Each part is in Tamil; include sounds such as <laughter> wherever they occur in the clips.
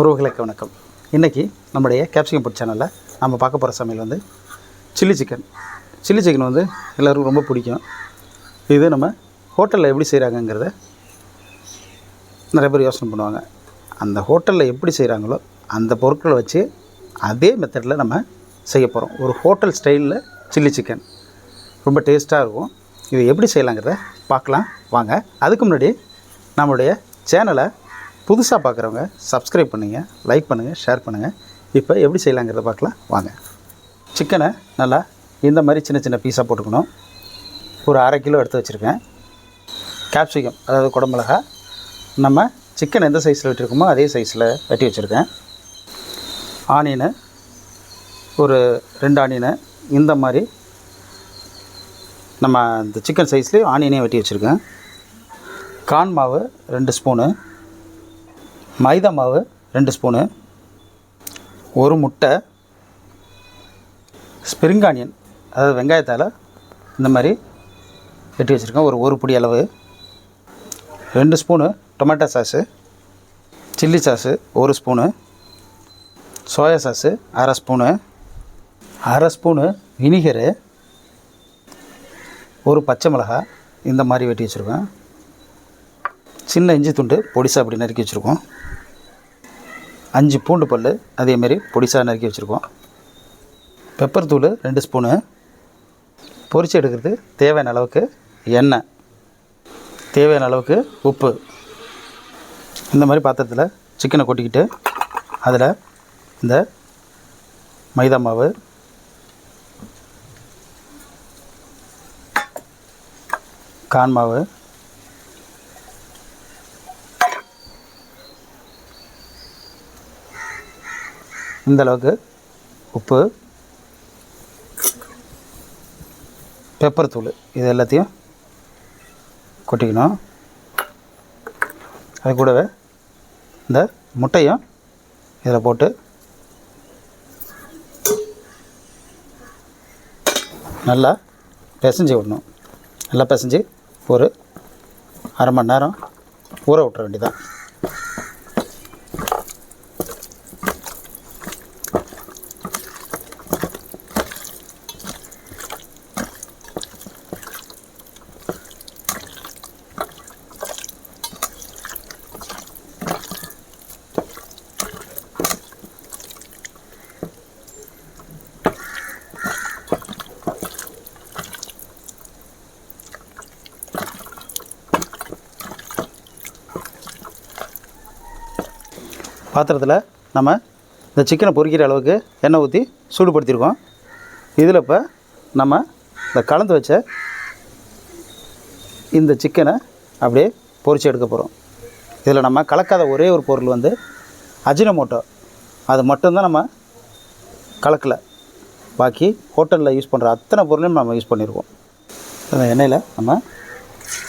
உறவுகளுக்கு வணக்கம். இன்றைக்கி நம்முடைய கேப்சிகம் புட் சேனலில் நம்ம பார்க்க போகிற சமையல் வந்து சில்லி சிக்கன் சில்லி சிக்கன் வந்து எல்லோருக்கும் ரொம்ப பிடிக்கும். இது நம்ம ஹோட்டலில் எப்படி செய்கிறாங்கங்கிறத நிறைய பேர் யோசனை பண்ணுவாங்க. அந்த ஹோட்டலில் எப்படி செய்கிறாங்களோ அந்த பொருட்களை வச்சு அதே மெத்தடில் நம்ம செய்ய போகிறோம் ஒரு ஹோட்டல் ஸ்டைலில் சில்லி சிக்கன் ரொம்ப டேஸ்ட்டாக இருக்கும். இது எப்படி செய்யலாங்கிறத பார்க்கலாம். வாங்க அதுக்கு முன்னாடி நம்மளுடைய சேனலை புதுசாக பார்க்குறவங்க சப்ஸ்கிரைப் பண்ணுங்கள் லைக் பண்ணுங்கள் ஷேர் பண்ணுங்கள் இப்போ எப்படி செய்யலாங்கிறத பார்க்கலாம். வாங்க. சிக்கனை நல்லா இந்த மாதிரி சின்ன சின்ன பீஸாக போட்டுக்கணும். ஒரு அரை கிலோ எடுத்து வச்சுருக்கேன். கேப்சிகம் அதாவது குடமிளகா நம்ம சிக்கன் எந்த சைஸில் வெட்டிருக்கோமோ அதே சைஸில் வெட்டி வச்சுருக்கேன். ஆனியனு ஒரு ரெண்டு ஆனியனை இந்த மாதிரி நம்ம இந்த சிக்கன் சைஸ்லேயும் ஆனியனையும் வெட்டி வச்சுருக்கேன். கான் மாவு ரெண்டு ஸ்பூனு மைதா மாவு ரெண்டு ஸ்பூனு ஒரு முட்டை ஸ்ப்ரிங் ஆனியன் அதாவது வெங்காயத்தால் இந்த மாதிரி வெட்டி வச்சுருக்கேன். ஒரு ஒரு பொடி அளவு. ரெண்டு spoon tomato sauce chilli sauce ஒரு ஸ்பூனு சோயா சாஸு அரை ஸ்பூனு அரை ஸ்பூனு வினிகரு ஒரு பச்சை மிளகாய் இந்த மாதிரி வெட்டி வச்சுருக்கேன். சின்ன இஞ்சி துண்டு பொடிசா அப்படி நறுக்கி வச்சுருக்கோம். அஞ்சு பூண்டு பல் அதேமாரி பொடிசாக நறுக்கி வச்சுருக்கோம். பெப்பர் தூள் ரெண்டு ஸ்பூனு. பொரித்து எடுக்கிறது தேவையான அளவுக்கு எண்ணெய். தேவையான அளவுக்கு உப்பு. இந்த மாதிரி பாத்திரத்தில் சிக்கனை கொட்டிக்கிட்டு அதில் இந்த மைதா மாவு. கான் மாவு. இந்த அளவுக்கு உப்பு பெப்பர் தூள் இது எல்லாத்தையும் கொட்டிக்கணும். அது கூடவே இந்த முட்டையும் இதில் போட்டு நல்லா பிசைஞ்சு விடணும். நல்லா பிசைஞ்சு ஒரு அரை மணி நேரம் ஊற விட்டுற வேண்டியதான் பாத்திரத்தில் நம்ம இந்த சிக்கனை பொரிக்கிற அளவுக்கு எண்ணெய் ஊற்றி சூடுபடுத்தியிருக்கோம். இதில் இப்போ நம்ம இந்த கலந்து வச்ச இந்த சிக்கனை அப்படியே பொறிச்சு எடுக்க போகிறோம் இதில் நம்ம கலக்காத ஒரே ஒரு பொருள் வந்து அஜினமோட்டோ. அது மட்டும்தான் நம்ம கலக்கலை. பாக்கி ஹோட்டலில் யூஸ் பண்ணுற அத்தனை பொருளையும் நம்ம யூஸ் பண்ணியிருக்கோம் இந்த எண்ணெயில் நம்ம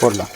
போடலாம்.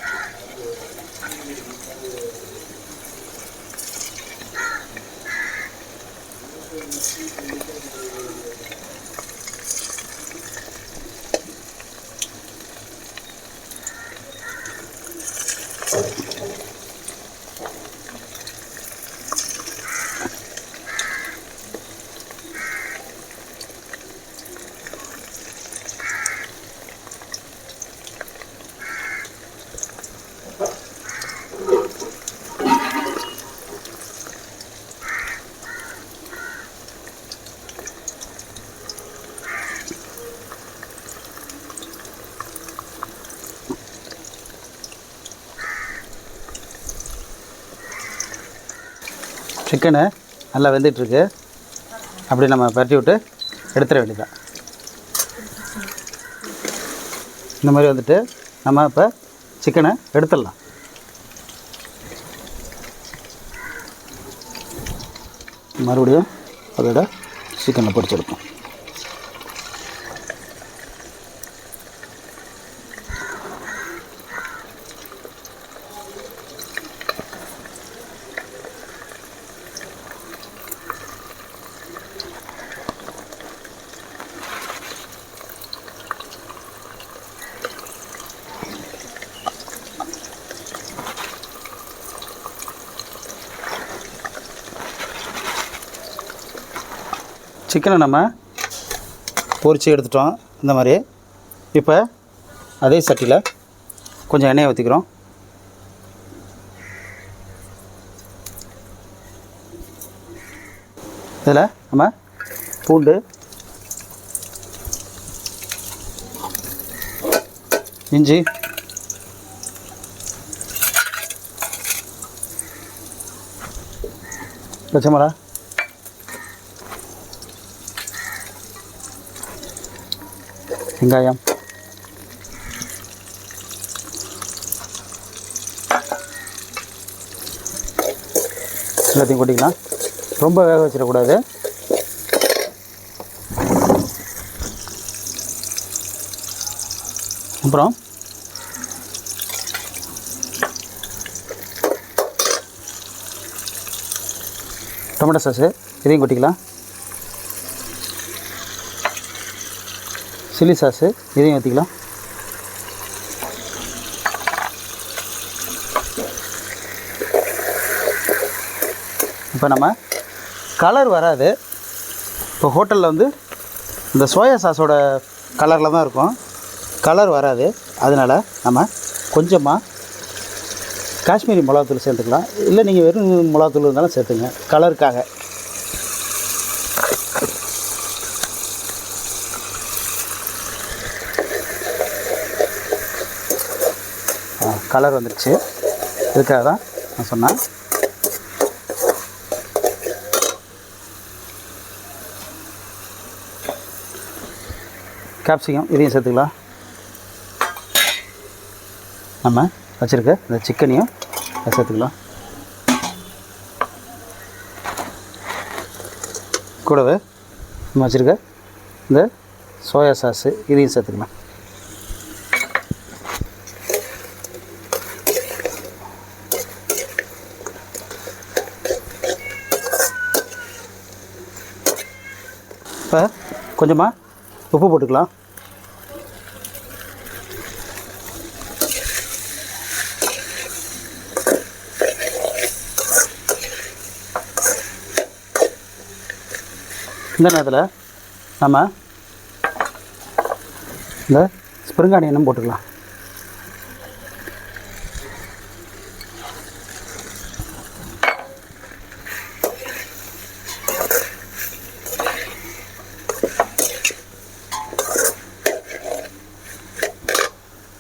சிக்கனு நல்லா வெந்துட்டுருக்கு. அப்படி நம்ம பரட்டி விட்டு எடுத்துட வேண்டியதான் இந்த மாதிரி வந்துட்டு நம்ம இப்போ சிக்கனை எடுத்துடலாம். மறுபடியும் அதோட சிக்கனை பொரிச்சு சிக்கனை நம்ம பொரிச்சு எடுத்துட்டோம். இந்த மாதிரி. இப்போ அதே சட்டியில் கொஞ்சம் எண்ணெயை ஊற்றிக்கிறோம் இதில் நம்ம பூண்டு இஞ்சி பச்சை மிளகா வெங்காயம். எல்லாத்தையும் கொட்டிக்கலாம். ரொம்ப வேக வச்சிடக்கூடாது. அப்புறம் டொமேட்டோ சாஸு இதையும் கொட்டிக்கலாம். சில்லி சாஸு இதையும் ஊற்றிக்கலாம் இப்போ நம்ம கலர் வராது. இப்போ ஹோட்டலில் வந்து இந்த சோயா சாஸோட கலரில் தான் இருக்கும். கலர் வராது. அதனால் நம்ம கொஞ்சமாக காஷ்மீரி மிளகாத்தூள் சேர்த்துக்கலாம். இல்லை நீங்கள் வெறும் மிளகாத்தூள் இருந்தாலும் சேர்த்துங்க. கலருக்காக கலர் வந்துடுச்சு இதுக்காக தான் நான் சொன்னேன். கேப்சிகம் இதையும் சேர்த்துக்கலாம். நம்ம வச்சுருக்க இந்த சிக்கனையும் சேர்த்துக்கலாம். கூடவே நம்ம வச்சுருக்க இந்த சோயா சாஸு இதையும் சேர்த்துக்கலாம். இப்போ கொஞ்சமாக உப்பு போட்டுக்கலாம். இந்த நேரத்தில் நம்ம இந்த ஸ்ப்ரிங் ஆனியனும் போட்டுக்கலாம்.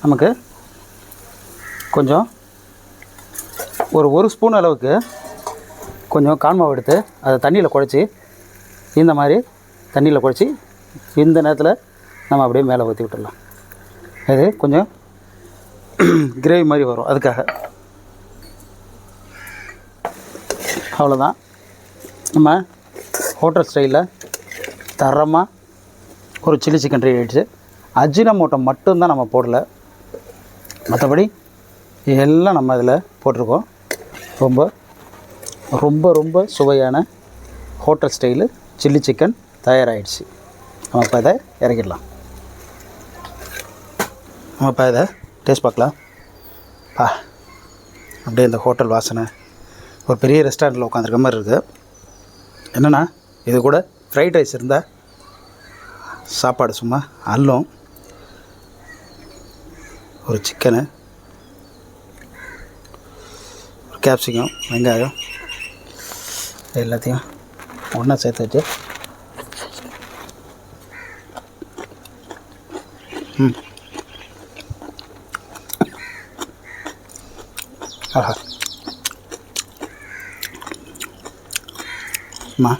நமக்கு கொஞ்சம் ஒரு ஒரு ஸ்பூன் அளவுக்கு கொஞ்சம் கான்மாவு எடுத்து அதை தண்ணியில் குழச்சி இந்த மாதிரி தண்ணியில் குழச்சி இந்த நேரத்தில் நம்ம அப்படியே மேலே ஊற்றி விட்டுடலாம். இது கொஞ்சம் <clears throat> கிரேவி மாதிரி வரும் அதுக்காக. அவ்வளோதான் நம்ம ஹோட்டல் ஸ்டைலில் தரமாக ஒரு சில்லி சிக்கன் ரெடி ஆகிடுச்சு அஜினமோட்டோ மட்டும்தான் நம்ம போடல. மற்றபடி எல்லாம் நம்ம இதில் போட்டிருக்கோம். ரொம்ப ரொம்ப ரொம்ப சுவையான ஹோட்டல் ஸ்டைலு சில்லி சிக்கன் தயாராகிடுச்சு நம்ம இப்போ இதை இறக்கிடலாம். நம்ம இப்போ இதை டேஸ்ட் பார்க்கலாம். பா அப்படியே இந்த ஹோட்டல் வாசனை ஒரு பெரிய ரெஸ்டாரண்ட்டில் உட்காந்துருக்க மாதிரி இருக்குது என்னென்னா இது கூட ஃப்ரைட் ரைஸ் இருந்தால் சாப்பாடு சும்மா அல்லும். ஒரு சிக்கனு ஒரு கேப்சிகம் வெங்காயம் எல்லாத்தையும் ஒன்றா சேர்த்து வச்சு ம். ஆஹா. அம்மா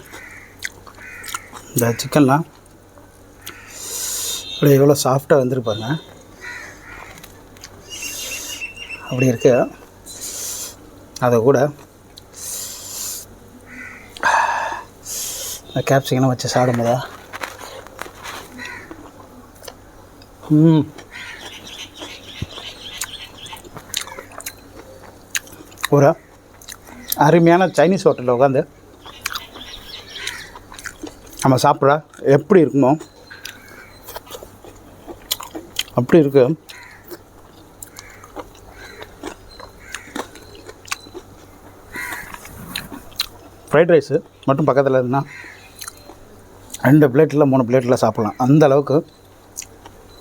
இந்த சிக்கன்லாம் அப்படியே எவ்வளோ சாஃப்டாக வந்துருப்பாங்க. அப்படி இருக்கு. அதை கூட இந்த கேப்சிகனை வச்சு சாப்பிடும்போதா? ம். ஒரு அருமையான சைனீஸ் ஹோட்டலில் உட்காந்து நம்ம சாப்பிட எப்படி இருக்குமோ? அப்படி இருக்கு. ஃப்ரைட் ரைஸு மட்டும் பக்கத்தில் இருந்தால் ரெண்டு பிளேட்டில் மூணு பிளேட்டில் சாப்பிட்லாம். அந்த அளவுக்கு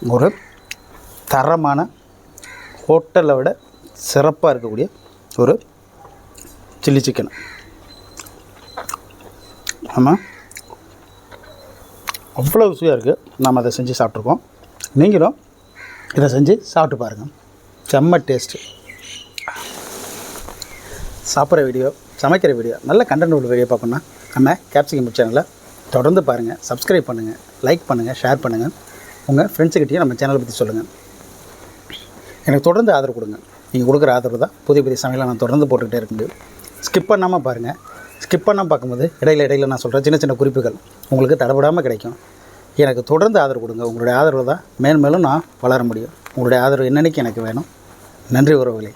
ஒரு தரமான ஹோட்டலை விட சிறப்பாக இருக்கக்கூடிய ஒரு சில்லி சிக்கன் ஆமாம் அவ்வளோ ருசியாக இருக்குது நாம் அதை செஞ்சு சாப்பிட்ருக்கோம் நீங்களும் இதை செஞ்சு சாப்பிட்டு பாருங்கள் செம்ம டேஸ்ட்டு சாப்பிட்ற வீடியோ சமைக்கிற வீடியோ நல்ல கண்டென்ட் உள்ள வீடியோ பார்க்கணும்னா நம்ம கேப்சிகம் சேனலை தொடர்ந்து பாருங்கள் சப்ஸ்கிரைப் பண்ணுங்கள் லைக் பண்ணுங்கள் ஷேர் பண்ணுங்கள் உங்கள் ஃப்ரெண்ட்ஸுக்கிட்டையும் நம்ம சேனலை பற்றி சொல்லுங்கள் எனக்கு தொடர்ந்து ஆதரவு கொடுங்க. நீங்கள் கொடுக்குற ஆதரவு தான் புதிய புதிய சமையலை நான் தொடர்ந்து போட்டுக்கிட்டே இருக்க முடியும். ஸ்கிப் பண்ணாமல் பாருங்கள் ஸ்கிப் பண்ணால் பார்க்கும்போது இடையில இடையில நான் சொல்கிற சின்ன சின்ன குறிப்புகள் உங்களுக்கு தடபடாமல் கிடைக்கும். எனக்கு தொடர்ந்து ஆதரவு கொடுங்க. உங்களுடைய ஆதரவு தான் மேல் மேலும் நான் வளர முடியும். உங்களுடைய ஆதரவு என்னன்னைக்கு எனக்கு வேணும்? நன்றி உறவுகளே.